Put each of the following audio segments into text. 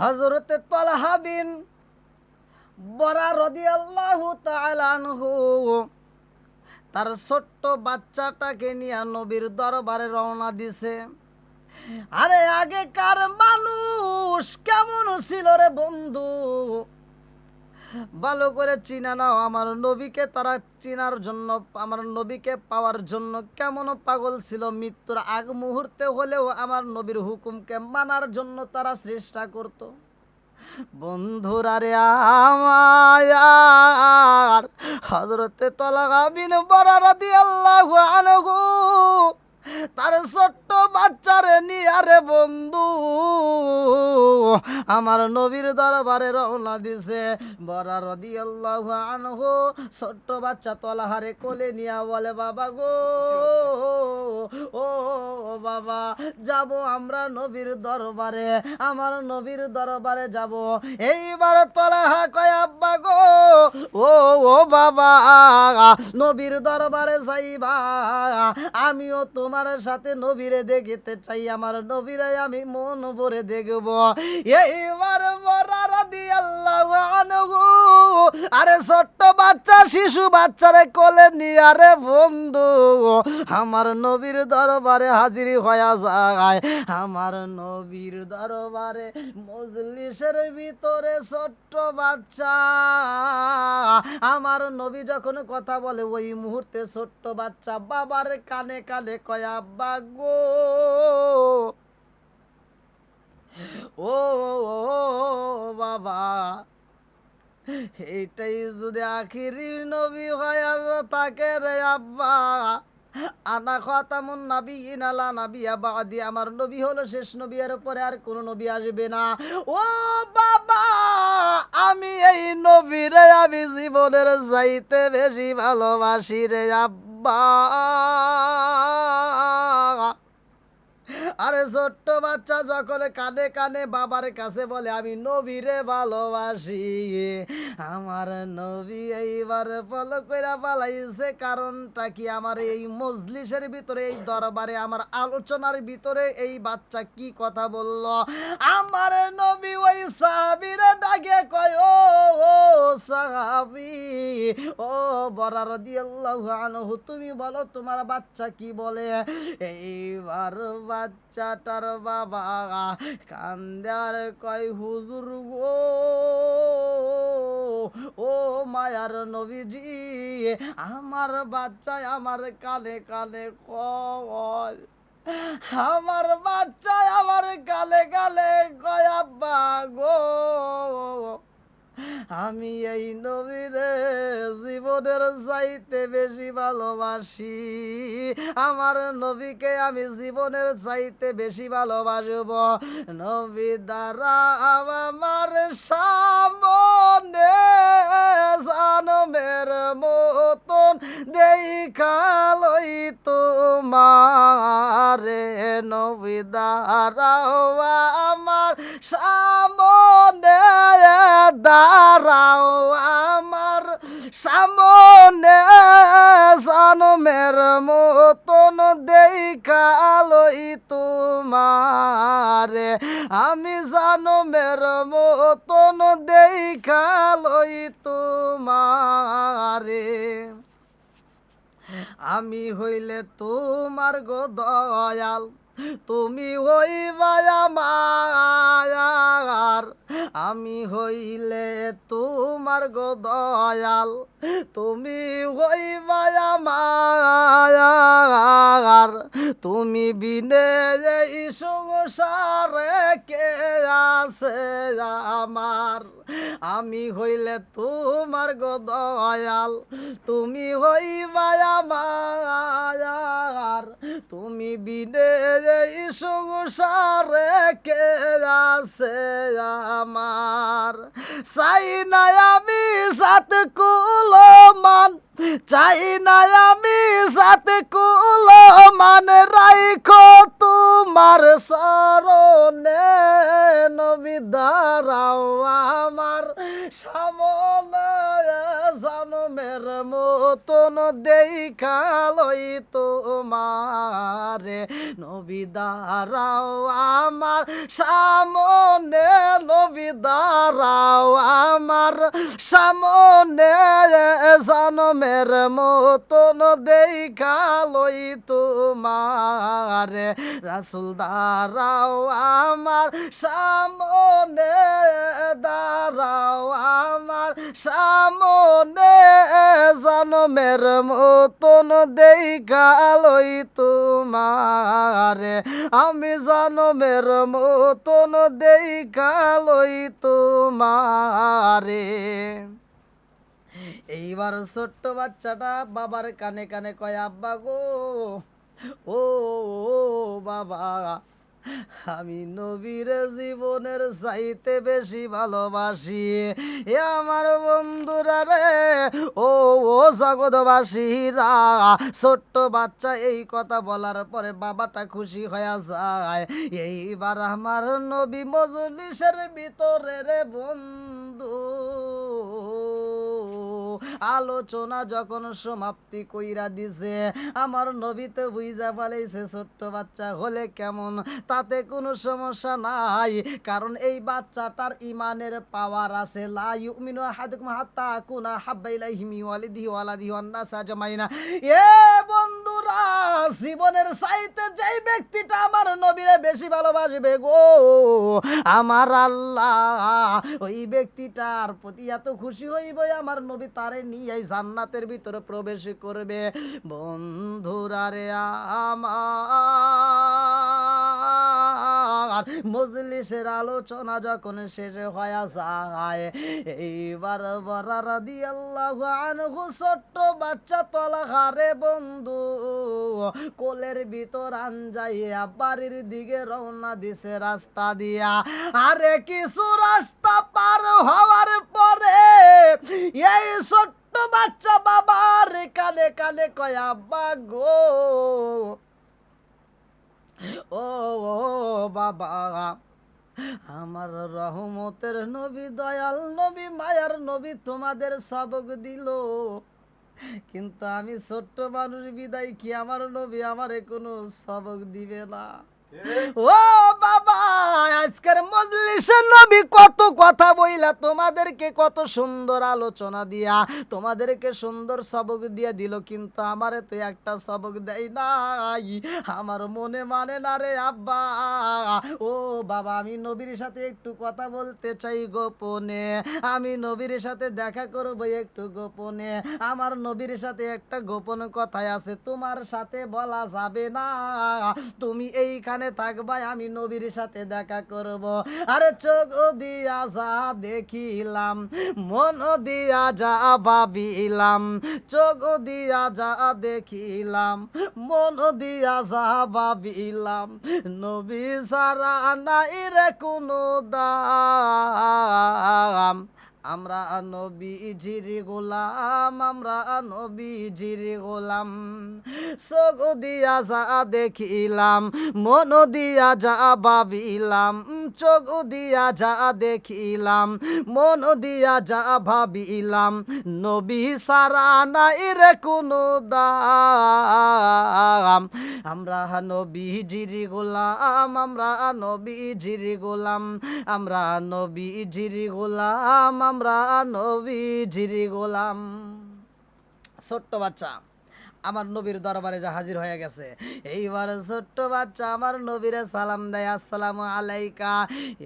হজরতে তলহা বিন বরা রদিয়াল্লাহু তাআলাহু তার ছোট্ট বাচ্চাটাকে নিয়ে নবীর দরবারে রওনা দিছে। আরে আগেকার মানুষ কেমন ছিল রে বন্ধু? ভালো করে চিনা নাও আমার নবীকে, তারা চিনার জন্য, আমার নবীকে পাওয়ার জন্য কেমন পাগল ছিল। মৃত্যুর আগ মুহূর্তে হলেও আমার নবীর হুকুমকে মানার জন্য তারা চেষ্টা করত। বন্ধুরা রে আমার হজরতে তলাগা বিন বরারাদি আল্লাহ আনহু তার ছোট্ট বাচ্চারে নিয়ে রে বন্ধু। আমার নবীর দরবারে রওনা দিছে। বরা রদি আল্লাহ আনহু, ছোট্ট বাচ্চা তলাহারে কোলে নিয়া বলে, বাবা গো, ও বাবা, যাব আমরা নবীর দরবারে, আমার নবীর দরবারে যাব। এইবার তলাহা কয়, আব্বা গো, ও ও বাবা, নবীর দরবারে যাইবা, আমিও তোমার সাথে নবীরে দেখিতে চাই, আমার নবীরে আমি মন ভরে দেখব। এইবার বরার আরে ছোট্ট বাচ্চা, শিশু বাচ্চারে কোলে নিয়ে, আরে বন্ধু, আমার নবীর দরবারে হাজির হয়ে যায়। আমার নবীর দরবারে মজলিসের ভিতরে ছোট্ট বাচ্চা, আমার নবী যখন কথা বলে, ওই মুহূর্তে ছোট্ট বাচ্চা বাবার কানে কানে কয় আব্বা গো। ও, বাবা। এইটাই যদি আখিরি নবী হয় আর তাকে রে আব্বা। আনা খাতামুন নবী ইনালা নবী বাদি। আমার নবী হলো শেষ নবী, এর পরে আর কোন নবী আসবে না। ও, বাবা, আমি এই নবীরে আমি জীবনের চাইতে বেশি ভালোবাসি রে আব্বা। আরে ছোট্ট বাচ্চা যখন কানে কানে বাবার কাছে বলে, আমি নবীরে ভালোবাসি, আমার নবী এইবার ফল কইরা পালাইছে। কারণটা কি আমার এই মজলিসের ভিতরে, এই দরবারে, আমার আলোচনার ভিতরে এই বাচ্চা কি কথা বলল? আমার নবী ওই সাহাবীরে ডাকে কয়, ও সাহাবী, ও বরার দিয়াল্লাহু আনহু, তুমি বলো তোমার বাচ্চা কি বলে? এইবার বাচ্চাটার বাবা কান্দার কয়, হুজুর গো, ও মায়ার নবীজি, আমার বাচ্চায় আমার কানে কানে কয় আমার বাচ্চায় আমার কালে কয়, আব্বা গো আমি এই নবীরে জীবনের চাইতে বেশি ভালোবাসি। আমার নবীকে আমি জীবনের চাইতে বেশি ভালোবাসব। নবী দ্বারা আমার সামনে জানমের মতন দেখালই তোমারে নবী দ্বারাও আমার সামনে দাঁড়াও আমার সামনে। জনমের মতন দেখালই তোমারে। আমি জনমের মতন দেখালই তোমারে। আমি হইলে তোমার গো দয়াল তুমি হইবা আমার। আমি হইলে তোমার গো দয়াল, তুমি হইবা আমার। তুমি বিনে এই সংসারে কে আছে আমার? আমি হইলে তোমার গো দয়াল, তুমি হইবা আমার। তুমি বিনে এই সংসারে কে আছে আমার। চাই না আমি সাত কুলমান, চাই না আমি সাত কুলমান রাইখো তোমার সরণে নবী দাঁড়াও আমার সামনে জনমের মতন দেখালই তোমারে। নবী দাঁড়াও আমার সামনে, নবী দাঁড়াও আমার সামনে। জনমের মতন দেখালই তোমারে। রাসুল দাঁড়াও আমার সামনে, দাঁড়াও আমার সামনে। জনমের মতন দেখালই তোমারে। আমি জনমের মতন দেখালই তোমারে। এইবার ছোট্ট বাচ্চাটা বাবার কানে কানে কয়, আব্বা গো ও, বাবা। আমি নবীর জীবনের চাইতে বেশি ভালোবাসি। এ আমার বন্ধুরা রে, ও ও জগৎবাসীরা, ছোট্ট বাচ্চা এই কথা বলার পরে বাবাটা খুশি হয়ে যায়। এইবার আমার নবী মজলিসের ভিতরে রে বন্ধু। আলোচনা যখন সমাপ্তি কইরা দিছে, আমার নবীতে বুঝা পালাইছে, ছোট্ট বাচ্চা হলে কেমন? তাতে কোনো সমস্যা নাই, কারণ এই বাচ্চাটার ইমানের পাওয়ার আছে। জীবনের চাইতে যেই ব্যক্তিটা আমার নবীরে বেশি ভালোবাসবে গো, আমার আল্লাহ। ওই ব্যক্তিটার প্রতি এত খুশি হইব আমার নবী, তারে নিয়ে জান্নাতের ভিতরে প্রবেশ করবে। বন্ধুরা রে আমার, মজলিসের আলোচনা যখন শেষ হয়ে যায়, এইবার বরারা দিয়ে আল্লাহ আনহু ছোট্ট বাচ্চা তলা হারে বন্ধু, কোলের ভিতর আনজাইয়া বাড়ির দিকে রওনা দিছে রাস্তা দিয়া। আরে কিছু রাস্তা পার হওয়ার পরে এই বাচ্চা বাবার কানে কানে কয়, আব্বা ও, বাবা, আমার রহমতের নবী, দয়াল নবী, মায়ার নবী তোমাদের সবক দিল। কিন্তু আমি ছোট্ট মানুষ, বিদায় কি আমার নবী আমারে কোনো সবক দিবে না? ও বাবা, আজকের মজলিসের নবী কত কথা বইলা, তোমাদেরকে কত সুন্দর আলোচনা দিয়া, তোমাদেরকে সুন্দর সবক দিয়া দিল, কিন্তু আমারে তো একটা সবক দেয় নাই। আমার মনে মানে না রে আব্বা। ও বাবা, আমি নবীর সাথে একটু কথা বলতে চাই গোপনে। আমি নবীর সাথে দেখা করব একটু গোপনে। আমার নবীর সাথে একটা গোপন কথাই আছে, তোমার সাথে বলা যাবে না। তুমি এইখানে থাকবাই আমি নবীর সাথে দেখা করব। আরে চোখ দিয়া যা দেখিলাম, মন দিয়া যা ভাবিলাম। চোখ দিয়া যা দেখিলাম, মন দিয়া যা ভাবিলাম। নবী সারা নাই রে কোনো দাম। আমরা নবীজির গোলাম আমরা নবীজির গোলাম। চোখ দিয়া যা দেখিলাম মন দিয়া যা ভাবিলাম। চোখ দিয়া যা দেখিলাম, মন দিয়া যা ভাবিলাম, নবী সারা নাই রে কোনো দাম। আমরা নবীজির গোলাম, আমরা নবীজির গোলাম, আমরা নবীজির গোলাম, আমরা নবীজির গোলাম। ছোট্ট বাচ্চা। আমার নবীর দরবারে যা হাজির হয়ে গেছে। এইবার ছোট্ট বাচ্চা আমার নবীরে সালাম দেয়, আসসালাম আলাইকা,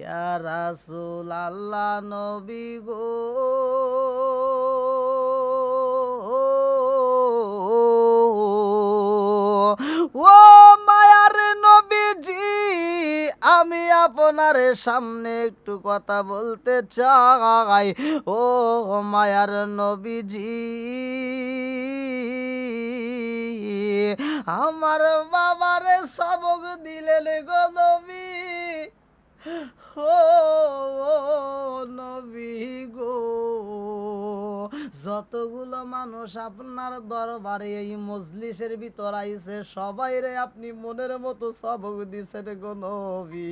ইয়া রাসূল আল্লাহ নবী গো। ও মায়ার নবীজি আমি আপনার সামনে একটু কথা বলতে চাই। ও মায়ার নবীজি, আমার বাবারে সবক দিলেন গো নবী। ও নবী গো, যতগুলো মানুষ আপনার দরবারে এই মজলিসের ভিতর আইছে, সবাই রে আপনি মনের মতো সবক দিছেন গো নবী।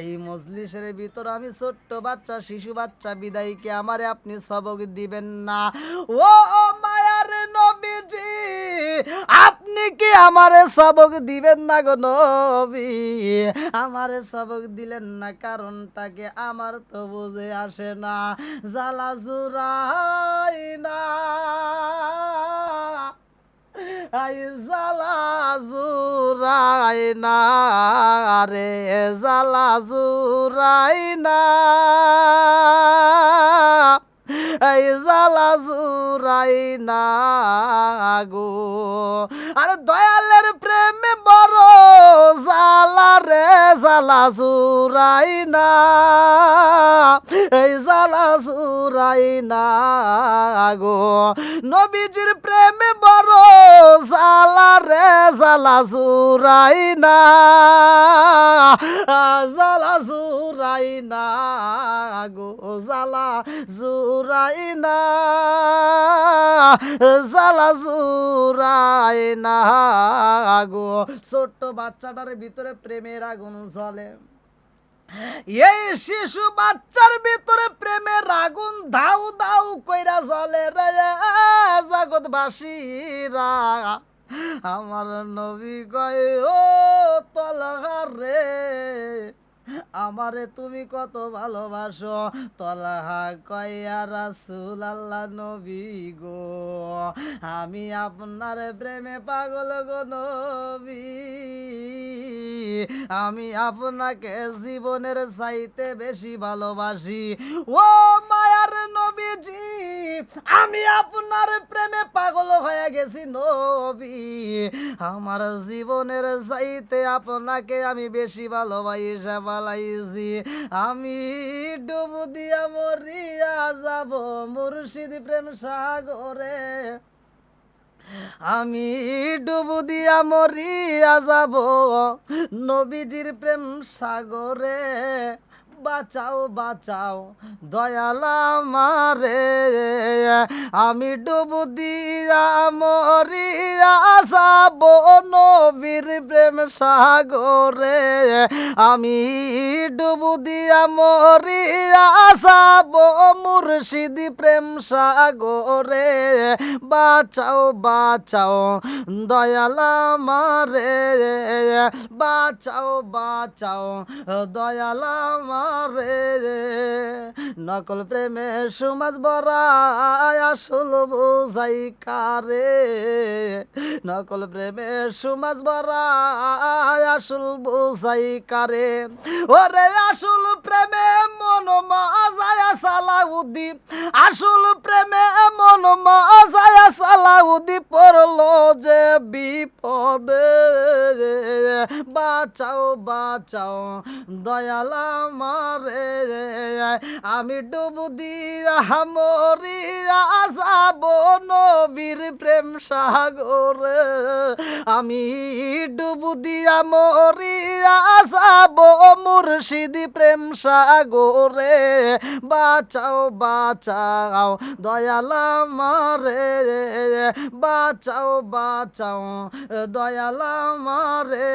এই মজলিসের ভিতর আমি ছোট্ট বাচ্চা, শিশু বাচ্চা বিদায়কে আমারে আপনি সবক দিবেন না। ও মায়ার নবীজি, আপনি কি আমারে সবক দিবেন না গো নবী? আমারে সবক দিলেন না, কারণটাকে আমার তো বুঝে আসে না। জ্বালা জুরাই না। আই, জ্বালা জুরাই না। রে জ্বালা জুরাই না। এই জ্বালা জুরাই না গো। আর, দয়ালের প্রেমে বড় জ্বালা রে, জ্বালা জুরাই না। এই জ্বালা জুরাই না গো। নবীজির প্রেমে বড় জ্বালা রে, জ্বালা জুরাই না। জ্বালা জুরাই না গো, জ্বালা জুরাই না। জ্বালা জুরাই না গো ছোট্ট বাচ্চাটার ভিতরে প্রেমের আগুন জ্বলে। এই শিশু বাচ্চার ভিতরে প্রেমের আগুন দাউ দাউ কইরা জ্বলে রে জগৎবাসীরা। আমার নবী গয় ও তলহার রে আমারে তুমি কত ভালোবাসো? তলাহা কয়া রাসুল আল্লাহ নবী গো। আমি আপনার প্রেমে পাগল গো নবী। আমি আপনাকে জীবনের চাইতে বেশি ভালোবাসি। ও মায়ার নবীজি, আমি আপনার প্রেমে পাগল হয়ে গেছি নবী। আমার জীবনের চাইতে আপনাকে আমি বেশি ভালোবাসা পালাইছি আমি ডুব দিয়া মরিয়া যাব মুর্শিদ প্রেম সাগরে। আমি ডুবু দিয়া মরিয়া যাব নবীজির প্রেম সাগরে। বাঁচাও বাঁচাও, দয়ালা মারে আমি ডুবু দিয়া মরিয়া যাব নবীর প্রেম সাগরে। আমি ডুবু দিয়া মরিয়া যাব মুর্শিদ প্রেম সাগরে। বাঁচাও বাঁচাও, দয়ালা মারে বাঁচাও বাঁচাও, দয়ালা মারে নকল প্রেমে সুমাজ বরা আসল বুঝাই কারে নকল প্রেমে সুমাজ বরা আসল বুঝাই কারে ওরে আসল প্রেমে মন মাজায়া সালাউদ্দি আসল প্রেমে মন মাজায়া সালাউদ্দি পড়ল যে বিপদে। বাঁচাও বাঁচাও, দয়ালা মারে আমি ডুবু দিয়া মরিয়া যাব নবীর প্রেম সাগরে। আমি ডুবু দিয়া মরিয়া যাব মুর্শিদি প্রেম সাগরে। বাঁচাও বাঁচাও, দয়ালা মারে বাঁচাও বাঁচাও, দয়ালা মারে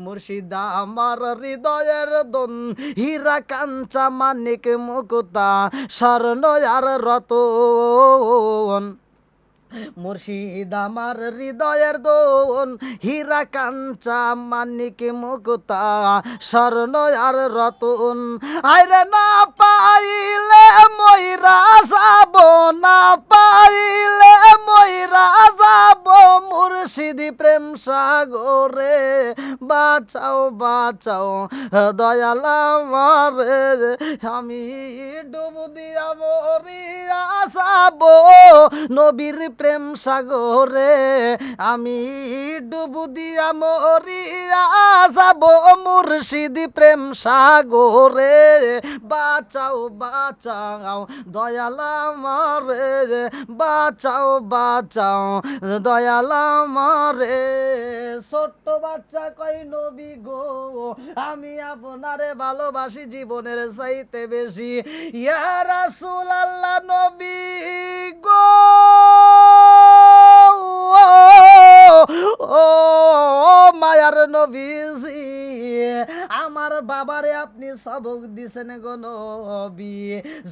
মুর্শিদা আমার হৃদয়ের দন, হীরা কাঞ্চা মানিক মুকুতা, স্বর্ণ আর রতন। মুর্শিদ আমার হৃদয়ের দোন, হীরা কাঞ্চা, মানিক মুকুতা, স্বর্ণ আর রতন। আরে না পাইলে ময়রা যাব, না পাইলে ময়রা যাব। মুর্শিদি প্রেম সাগরে, বাঁচাও বাঁচাও, দয়ালা মারে আমি ডুব দিয়া মরিয়া যাব, নবীর প্রেম সাগরে আমি ডুবু দিয়া মরিয়া যাব মুর্শিদি প্রেম সাগরে। বাঁচাও বাঁচাও, দয়ালা মারে বাঁচাও বাঁচাও, দয়ালা আমারে। ছোট্ট বাচ্চা কই নবী গো? আমি আপনারে ভালোবাসি জীবনের চাইতে বেশি। ইয়া রাসূল আল্লাহ নবী গো! oh, oh. ও মায়ার নবীজি, আমার বাবারে আপনি সবক দিছেন গো নবী।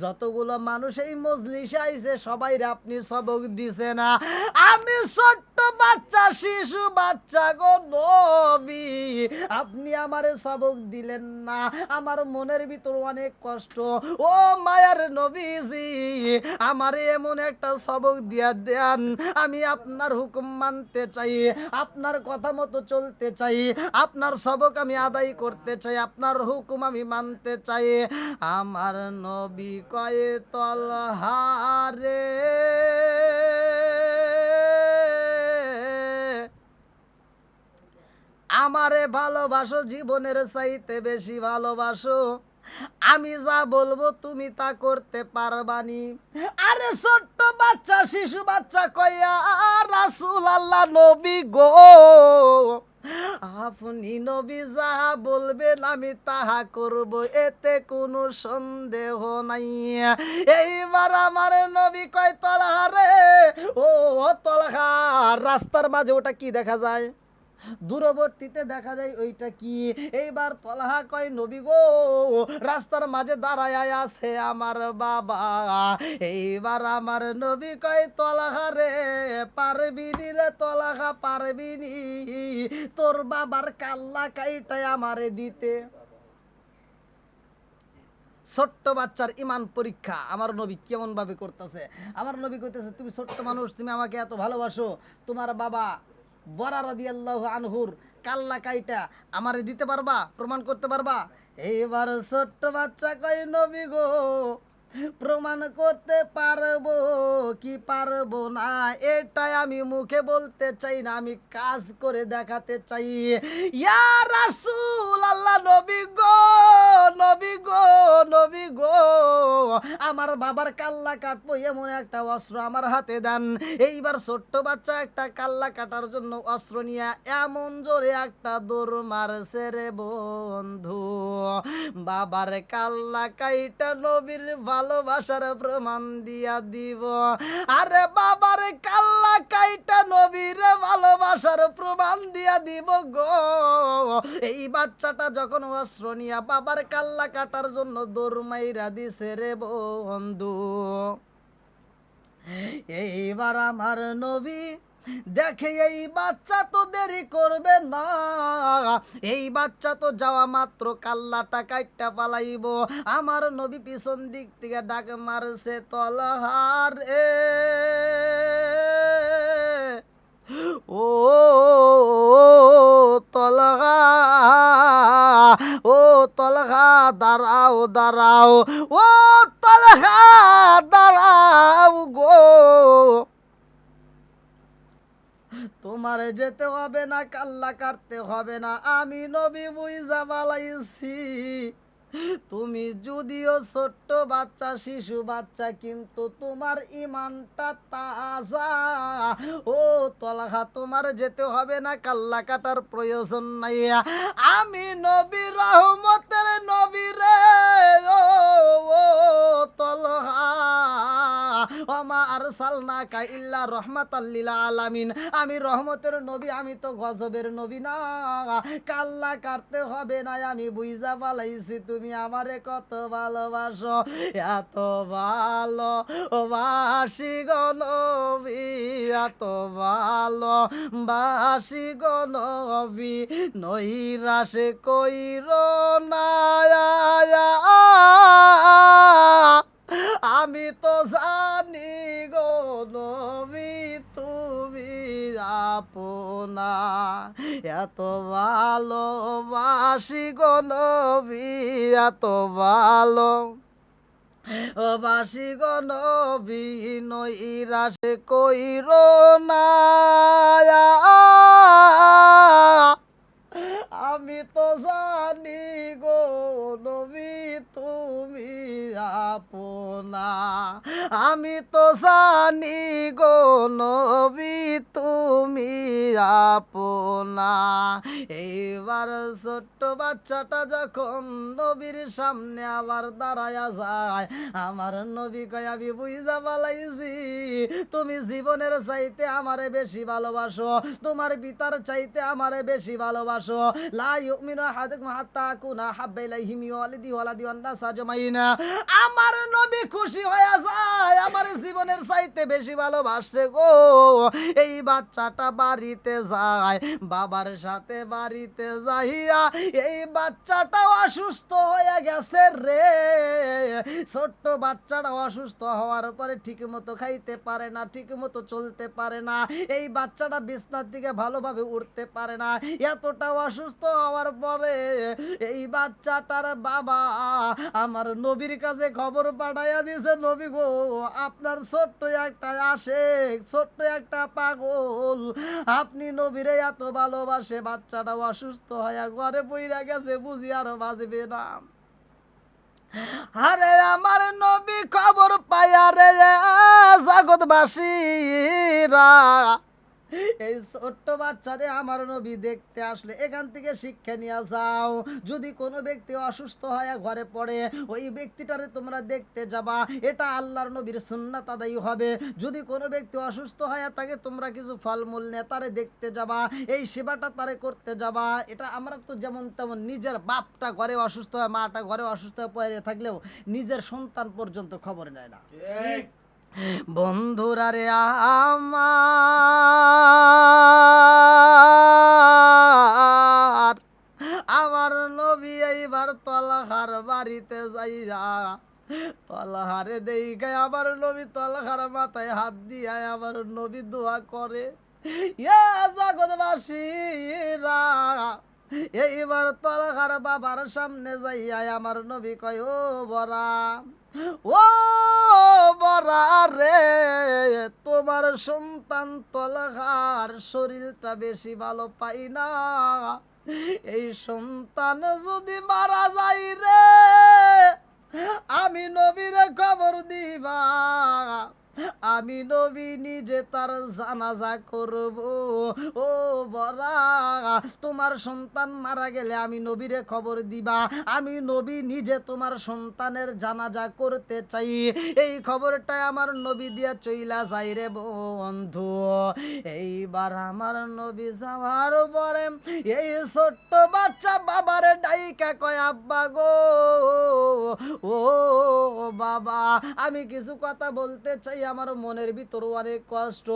যতগুলো মানুষ এই মজলিসে আইছে সবাই আপনি সবক দিছে না। আমি ছোট্ট বাচ্চা, শিশু বাচ্চা গো নবী। আপনি আমারে সবক দিলেন না। আমার মনের ভিতর অনেক কষ্ট। ও মায়ার নবীজি, আমারে এমন একটা সবক দিয়া দেন। আমি আপনার হুকুম মানতে চাই। আপনার কথা মতো চলতে চাই, আপনার সবক আমি আদায় করতে চাই, আপনার হুকুম আমি মানতে চাই। আমার নবী কয়ে তলহারে আমারে ভালোবাসো, জীবনের চাইতে বেশি ভালোবাসো। আমি যা বলব তুমি তা করতে পারবানি। আরে ছোট্ট বাচ্চা, শিশু বাচ্চা কইয়া, রাসুল আল্লাহ নবী গো। আপনি নবী যাহা বলবেন আমি তাহা করব, এতে কোনো সন্দেহ নাই। এইবার আমার নবী কয় তলহারে ও তলহা, রাস্তার মাঝে ওটা কি দেখা যায়? দূরবর্তীতে দেখা যায় ওইটা কি? এইবার তলহা কয়, নবী গো, রাস্তার মাঝে দাঁড়ায় আছে আমার বাবা। এইবার আমার নবী কয়, তলহা রে পারবিনি রে, তলহা পারবিনি তোর বাবার কাল্লা কাইটাই আমারে দিতে। ছোট্ট বাচ্চার ইমান পরীক্ষা আমার নবী কেমন ভাবে করতেছে? আমার নবী কইতেছে, তুমি ছোট্ট মানুষ, তুমি আমাকে এত ভালোবাসো। তোমার বাবা বরা রাদিয়াল্লাহু আনহুর, কাল্লা কাইটা আমারে দিতে পারবা? প্রমাণ করতে পারবা? এইবার ছোট্ট বাচ্চা কই নবী গো প্রমাণ করতে পারব কি পারব না? এটাই আমি মুখে বলতে চাই না, আমি কাজ করে দেখাতে চাই। ইয়া রাসূল আল্লাহ, নবী গো নবী গো নবী গো, আমার বাবার কাল্লা কাটবো এমন একটা অস্ত্র আমার হাতে দেন। এইবার ছোট্ট বাচ্চা একটা কাল্লা কাটার জন্য অস্ত্র নিয়ে এমন জোরে একটা দৌড় মারছে রে বন্ধু। বাবার কাল্লা কাইটা নবীর ভালোবাসার প্রমাণ দিয়া দিব। আরে বাবার কাল্লা কাইটা নবীর ভালোবাসার প্রমাণ দিয়া দিব গো। এই বাচ্চাটা যখন অস্ত্র বাবার কাল্লা কাটার জন্য দৌড় মাইরা দিছে রে বন্ধু। এইবার আমার নবী দেখে এই বাচ্চা তো দেরি করবে না। এই বাচ্চা তো যাওয়া মাত্র কাল্লাটা কাইটটা পালাইব। আমার নবী পিছন দিক থেকে ডাক মারছে তলহার এ। ও, তলহা ও, তলহা, দাঁড়াও দাঁড়াও। ও, তলহা, দাঁড়াও গো। তোমার যেতে হবে না কাল্লা কাটতে হবে না। আমি নবী বুঝা বালাইছি। তুমি যদিও ছোট্ট বাচ্চা, শিশু বাচ্চা, কিন্তু তোমার ইমানটা তাজা। ও তলাখা তোমার যেতে হবে না, কাল্লা কাটার প্রয়োজন নাই। আমি নবী, রহমতের নবী রে। ও তলহা, ওমা আরসালনাকা ইল্লা রহমাতাল লিল আলামিন। আমি রহমতের নবী, আমি তো গজবের নবী না। কাল্লা কাটতে হবে না আমি বুইজা পালাইছি, তুমি আমারে কত ভালোবাসো, এত ভালো। বাসি গো নবী, এত ভালো। বাসি গো নবী নৈরাসে কইর না। আমি তো জানি গো তুমি আপনা এত ভালোবাসি গো নবী এত ভালো। ও বাসি গো নবী নৈরাসে কইর না। আমি তো জানি গো নবী, তুমি আপনা। আমি তো জানি গো নবী, তুমি আপনা। এইবার ছোট্ট বাচ্চাটা যখন নবীর সামনে আবার দাঁড়ায়া যায়, আমার নবী কয়, আমি বুঝা পালাইছি। তুমি জীবনের চাইতে আমারে বেশি ভালোবাসো, তোমার পিতার চাইতে আমারে বেশি ভালোবাসো। লা ইউমিনু আহাদুকুম হাত্তা কুনা হাব্বা ইলাইহি মিন ওয়ালিদি ওয়ালাদি ওয়ান নাস আজমাইনা আমার নবী খুশি হয়ে যায়, আমার জীবনের চাইতে বেশি ভালোবাসছে গো। এই বাচ্চাটা বাড়িতে যায়, বাবার সাথে বাড়িতে যাইয়া এই বাচ্চাটা অসুস্থ হয়ে গেছে রে। ছোট্ট বাচ্চাটা অসুস্থ হওয়ার পরে ঠিক মতো খাইতে পারে না ঠিক মতো চলতে পারে না। এই বাচ্চাটা বিছনার দিকে ভালোভাবে উঠতে পারে না, এতটা অসুস্থ হওয়ার পরে এই বাচ্চাটার বাবা আমার নবীর কাছে খবর পাঠাইয়া দিয়েছে নবী গো, আপনার ছোট্ট একটা আসে ছোট্ট একটা পাগল। আপনি নবীরে এত ভালোবাসে, বাচ্চাটা অসুস্থ হয়ে ঘরে বইরা গেছে, বুঝি আর বাজবে না। আরে আমার নবী খবর পাইয়া রে জগৎবাসীরা এই ছোট্ট বাচ্চারে আমার নবী দেখতে আসলে এখান থেকে শিক্ষা নিয়ে যাও। যদি কোনো ব্যক্তি অসুস্থ হয়ে ঘরে পড়ে, ওই ব্যক্তিটারে তোমরা দেখতে যাবা। এটা আল্লাহর নবীর সুন্নাত আদায় হবে। যদি কোনো ব্যক্তি অসুস্থ হয়ে থাকে, তোমরা কিছু ফলমূল নিয়ে তারে দেখতে যাবা। এই সেবাটা তারে করতে যাবা। এটা আমরা তো যেমন তেমন নিজের বাপটা ঘরে অসুস্থ হয়, মাটা ঘরে অসুস্থ হয়ে পড়ে থাকলেও নিজের সন্তান পর্যন্ত খবর নেয় না। বন্ধুরা রে আমার আমার নবী এইবার তলাহার বাড়িতে যাইয়া, তলাহারে দেইখাই আমার নবী তলাহার মাথায় হাত দিয়া আমার নবী দোয়া করে জগৎবাসীরা এইবার তলাহার বাবার সামনে যাইয়া আমার নবী কয় ও বরা? ও বরারে তোমার সন্তান তলাহার শরীরটা বেশি ভালো পাই না। এই সন্তান যদি মারা যাই রে, আমি নবীরে খবর দিবা। আমি নবী নিজে তার জানাজা করব। ও বরা তোমার সন্তান মারা গেলে আমি নবীরে খবর দিবা। আমি নবী নিজে তোমার সন্তানের জানাজা করতে চাই। এই খবরটাই আমার নবী দিয়া চইলা যাই রে বন্ধু। এইবার আমার নবী যাওয়ার পরে এই ছোট্ট বাচ্চা বাবারে ডাইকা কয়, আব্বা গো, ও বাবা, আমি কিছু কথা বলতে চাই আমার মনের ভিতর অনেক কষ্ট।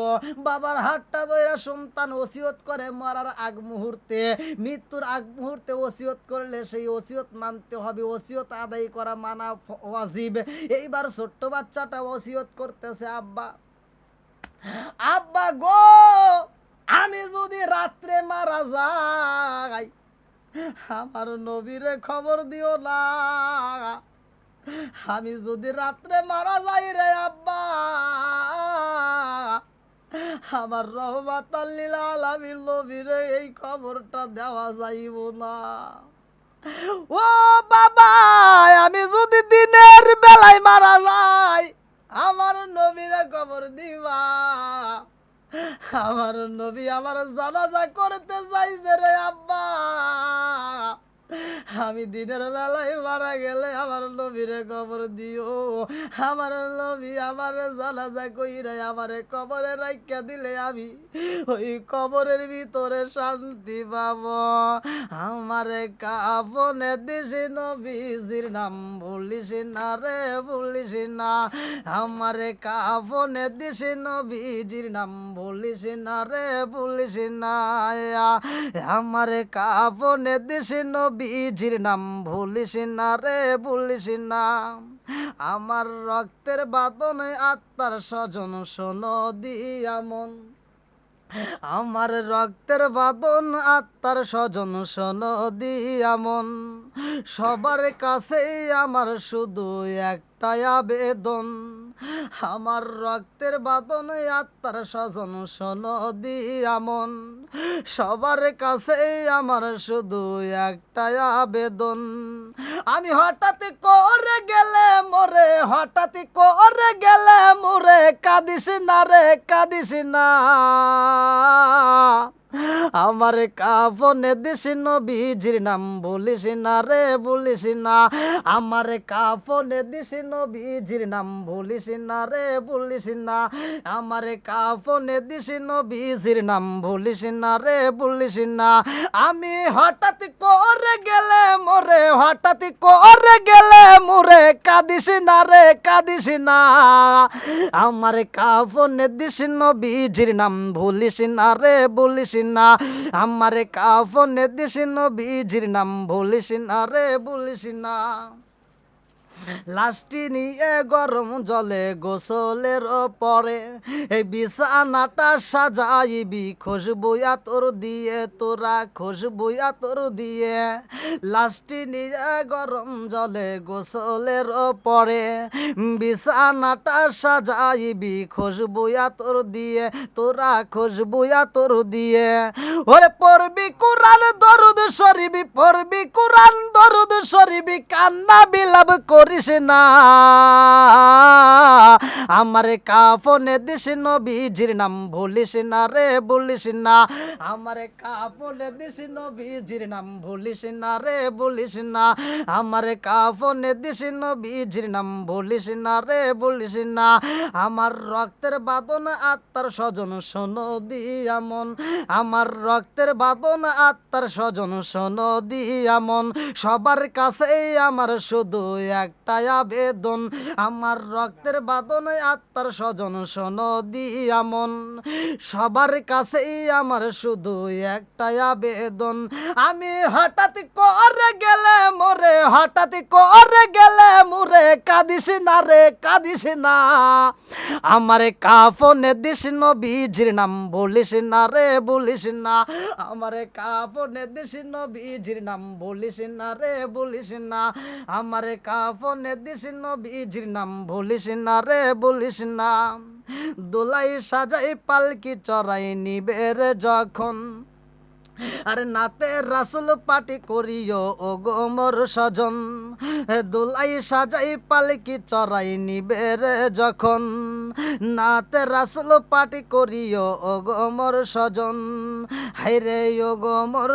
বাবার হাতটা ধরে সন্তান ওসিয়ত করে মরার আগ মুহূর্তে, মৃত্যুর আগ মুহূর্তে ওসিয়ত করলে সেই ওসিয়ত মানতে হবে, ওসিয়ত আদায় করা মানা ওয়াজিব। এইবার ছোট্ট বাচ্চাটা ওসিয়ত করতেছে, আব্বা আব্বা গো, আমি যদি রাত্রে মারা যাই, আমার নবীরে খবর দিও না। আমি যদি রাত্রে মারা যাই রে আব্বা, আমার রহমাত আলামির নবীরে এই খবরটা দেওয়া যাইব না। ও বাবা, আমি যদি দিনের বেলায় মারা যাই, আমার নবীরে খবর দিবা। আমার নবী আমার জানাজা করতে চাইছে রে আব্বা। আমি দিনের বেলায় মারা গেলে আমার নবীরে কবর দিও। আমার নবী আমার জানাজা কইরে আমারে কবরে রাখা দিলে আমি ওই কবরের ভিতরে শান্তি পাব। আমারে কাপনে দিছি নবীজির নাম বলিস না রে বলিস না। আমারে কাপনে দিছি নবীজির নাম বলিস না রে বলিস না। আমারে কাপনে দিছি নবীজির নাম ভুলিস না রে, ভুলিস না। আমার রক্তের বাদনে আত্মার স্বজন শোনো দিয়ামন আমার রক্তের বাদন আত্মার স্বজন শোনো দিয়ামন সবার কাছেই আমার শুধু একটাই আবেদন আমার রক্তের বাদনে আত্মার স্বজন শোন দিয়ামন সবার কাছে আমার শুধু একটাই আবেদন। আমি হঠাৎ করে গেলে মোরে, হঠাৎ করে গেলে মোরে, কাঁদিস না রে, কাঁদিস না। আমার কাফনে দিস নবীজির নাম বলিস না রে বলিস না। আমার কাফনে দিস নবীজির নাম বলিস না রে বলিস না। আমার কাফনে দিস নবীজির নাম বলিস না রে বলিস না। আমি হঠাৎ করে গেলে মোরে, হঠাৎ করে গেলে মোরে কাঁদিস না রে, কাঁদিস না। আমার কাফনে দিস নবীজির নাম ভুলিস না রে বলিস না আমারে কাফনে দিস নবীজির নাম ভুলিস না রে বলিস না লাস্টি নিয়ে গরম জলে গোসলের পরে এই বিছানাটা সাজাইবি খুশবুয়া তোর দিয়ে, তোরা খুশবুয়া তোর দিয়ে। লাস্টি নিয়ে গরম জলে গোসলের পরে বিছানাটা সাজাইবি খুশবুয়া তোর দিয়ে, তোরা খুশবুয়া তোর দিয়ে। ওরে পড়বি কোরআন দরুদ শরীবি পড়বি কোরআন দরুদ শরীবি কান্না বিলাপ করিস না। আমার কাফনে দিস নবীজির নাম ভুলিস না রে বলিস না। আমার কাফনে দিস নবীজির নাম ভুলিস না রে বলিস না। আমার কাফনে দিস নবীজির নাম ভুলিস না রে বলিস না। আমার রক্তের বাদন আত্মার স্বজন শোনো দিয়ামন আমার রক্তের বাদন আত্মার স্বজন শোনো দিয়ামন সবার কাছেই আমার শুধু একটাই আবেদন আমার রক্তের বাদন আত্মার স্বজন, শোনো দিয়ামন সবার কাছেই আমার শুধু একটাই আবেদন। আমি হঠাৎ করে গেলে মোরে, হঠাৎ করে গেলে মোরে, কাঁদিস না রে, কাঁদিস না। আমার কাফনে দিস নবীজির নাম বলিস না রে, বলিস না। আমার কাফনে দিস নবীজির নাম বলিস না রে, বলিস না। আমার কাফনে দিস নবীজির নাম বলিস না রে বলিস না। দোলাই সাজাই পালকি চড়াই নিবের যখন। আরে নাতে রাসুল পাটি করিও ও গোমর সজন হে দোলাই সাজাই পালকি চড়াই নিবের যখন। নাতে রাসুল পাটি করিও ও গোমর সজন হাইরে ও গোমর